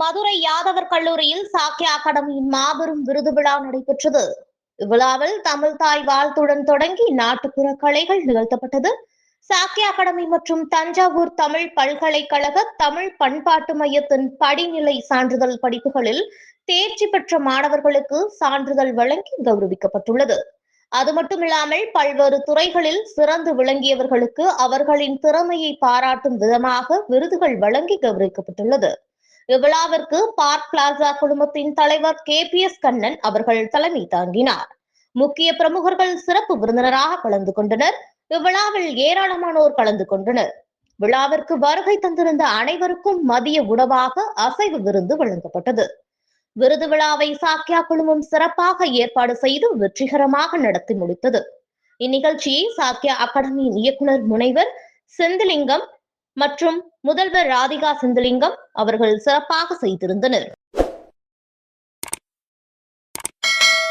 மதுரை யாதவர் கல்லூரியில் சாக்கிய அகாடமியின் மாபெரும் விருது விழா நடைபெற்றது. இவ்விழாவில் தமிழ் தாய் வாழ்த்துடன் தொடங்கி நாட்டுப்புற கலைகள் நிகழ்த்தப்பட்டது. சாக்கிய அகாடமி மற்றும் தஞ்சாவூர் தமிழ் பல்கலைக்கழக தமிழ் பண்பாட்டு மையத்தின் படிநிலை சான்றிதழ் படிப்புகளில் தேர்ச்சி பெற்ற மாணவர்களுக்கு சான்றிதழ் வழங்கி கௌரவிக்கப்பட்டுள்ளது. அது மட்டுமில்லாமல் பல்வேறு துறைகளில் சிறந்து விளங்கியவர்களுக்கு அவர்களின் திறமையை பாராட்டும் விதமாக விருதுகள் வழங்கி கௌரவிக்கப்பட்டுள்ளது. இவ்விழாவிற்கு பார்க் பிளாசா குழுமத்தின் தலைவர் கே பி எஸ் கண்ணன் அவர்கள் தலைமை தாங்கினார். முக்கிய பிரமுகர்கள் சிறப்பு விருந்தினராக கலந்து கொண்டனர். இவ்விழாவில் ஏராளமானோர் கலந்து கொண்டனர். விழாவிற்கு வருகை தந்திருந்த அனைவருக்கும் மதிய உணவாக அசைவு விருந்து வழங்கப்பட்டது. விருது விழாவை சாக்கியா குழுமம் சிறப்பாக ஏற்பாடு செய்து வெற்றிகரமாக நடத்தி முடித்தது. இந்நிகழ்ச்சியை சாக்கியா அகாடமியின் இயக்குனர் முனைவர் செந்திலிங்கம் மற்றும் முதல்வர் ராதிகா செந்திலிங்கம் அவர்கள் சிறப்பாக செய்திருந்தனர்.